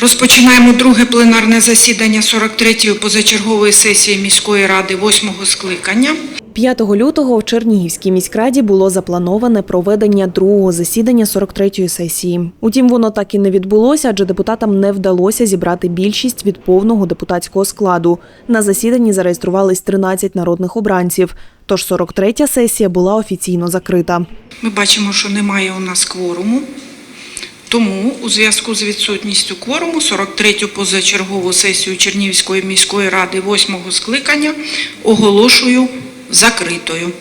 Розпочинаємо друге пленарне засідання 43-ї позачергової сесії міської ради 8-го скликання. 5 лютого в Чернігівській міськраді було заплановане проведення другого засідання 43-ї сесії. Утім, воно так і не відбулося, адже депутатам не вдалося зібрати більшість від повного депутатського складу. На засіданні зареєструвались 13 народних обранців. Тож 43-я сесія була офіційно закрита. Ми бачимо, що немає у нас кворуму. Тому у зв'язку з відсутністю кворуму 43-ю позачергову сесію Чернігівської міської ради 8-го скликання оголошую закритою.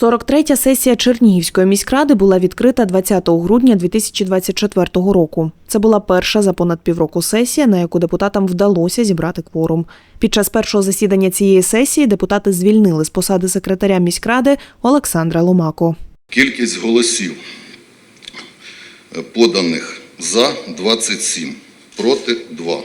43-я сесія Чернігівської міськради була відкрита 20 грудня 2024 року. Це була перша за понад півроку сесія, на яку депутатам вдалося зібрати кворум. Під час першого засідання цієї сесії депутати звільнили з посади секретаря міськради Олександра Ломако. Кількість голосів поданих за 27, проти 2.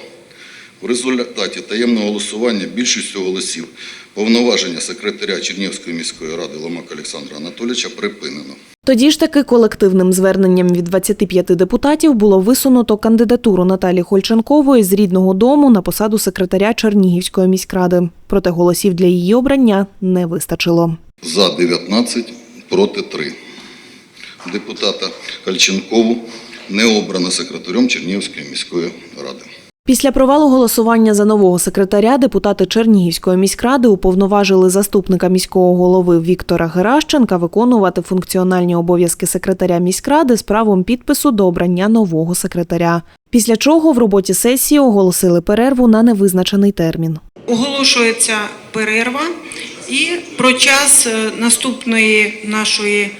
В результаті таємного голосування більшістю голосів повноваження секретаря Чернігівської міської ради Ломака Олександра Анатолійовича припинено. Тоді ж таки колективним зверненням від 25 депутатів було висунуто кандидатуру Наталі Хольченкової з рідного дому на посаду секретаря Чернігівської міськради. Проте голосів для її обрання не вистачило. За 19, проти 3. Депутата Кальченкову не обрано секретарем Чернігівської міської ради. Після провалу голосування за нового секретаря депутати Чернігівської міськради уповноважили заступника міського голови Віктора Геращенка виконувати функціональні обов'язки секретаря міськради з правом підпису до обрання нового секретаря. Після чого в роботі сесії оголосили перерву на невизначений термін. Оголошується перерва і про час е, наступної нашої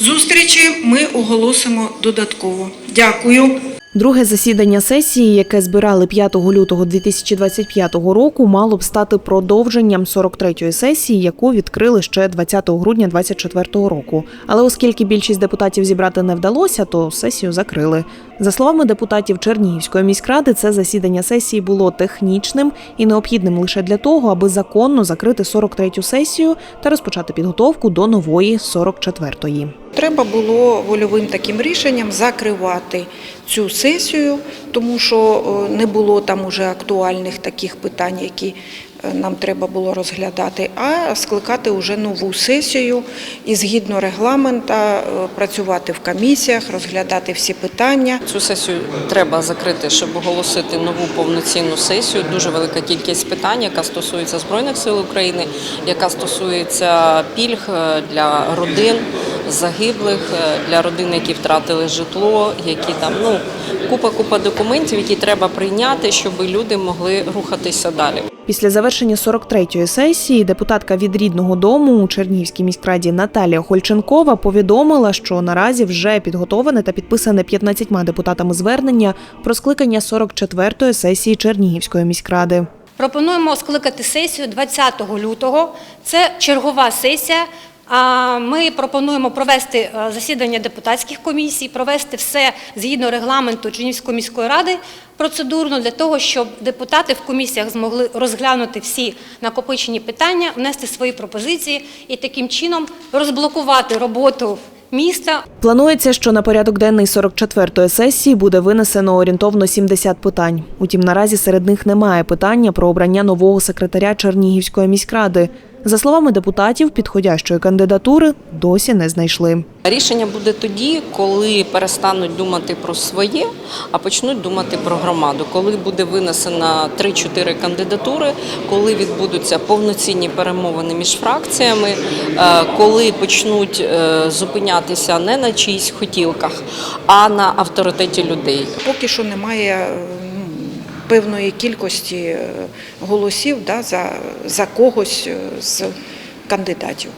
зустрічі ми оголосимо додатково. Дякую. Друге засідання сесії, яке збирали 5 лютого 2025 року, мало б стати продовженням 43-ї сесії, яку відкрили ще 20 грудня 2024 року. Але оскільки більшість депутатів зібрати не вдалося, то сесію закрили. За словами депутатів Чернігівської міськради, це засідання сесії було технічним і необхідним лише для того, аби законно закрити 43-ю сесію та розпочати підготовку до нової 44-ї. Треба було вольовим таким рішенням закривати цю сесію, тому що е, не було там уже актуальних таких питань, які нам треба було розглядати, а скликати вже нову сесію і згідно регламента е, працювати в комісіях, розглядати всі питання. Цю сесію треба закрити, щоб оголосити нову повноцінну сесію. Дуже велика кількість питань, яка стосується збройних сил України, яка стосується пільг е, для родин загиблих, е, для родин, які втратили житло, які там ну купа купа документів, які треба прийняти, щоб люди могли рухатися далі. Після завершення 43-ї сесії депутатка від рідного дому у Чернігівській міськраді Наталія Хольченкова повідомила, що наразі вже підготовлене та підписане 15 депутатами звернення про скликання 44-ї сесії Чернігівської міськради. Пропонуємо скликати сесію 20 лютого. Це чергова сесія. Ми пропонуємо провести е, засідання депутатських комісій, провести все згідно регламенту Чернігівської міської ради процедурно для того, щоб депутати в комісіях змогли розглянути всі накопичені питання, внести свої пропозиції і таким чином розблокувати роботу міста Планується, що на порядок денний 44-ї сесії буде винесено орієнтовно 70 питань. Утім, наразі серед них немає питання про обрання нового секретаря Чернігівської міськради. За словами депутатів, підходящої кандидатури досі не знайшли. Рішення буде тоді, коли перестануть думати про своє, а почнуть думати про громаду. Коли буде винесено 3-4 кандидатури, коли відбудуться повноцінні перемовини між фракціями, е, коли почнуть е, зупинятися не на чиїсь хотілках, а на авторитеті людей. Поки що немає е, певної кількості е, голосів да, за, за когось е, з кандидатів.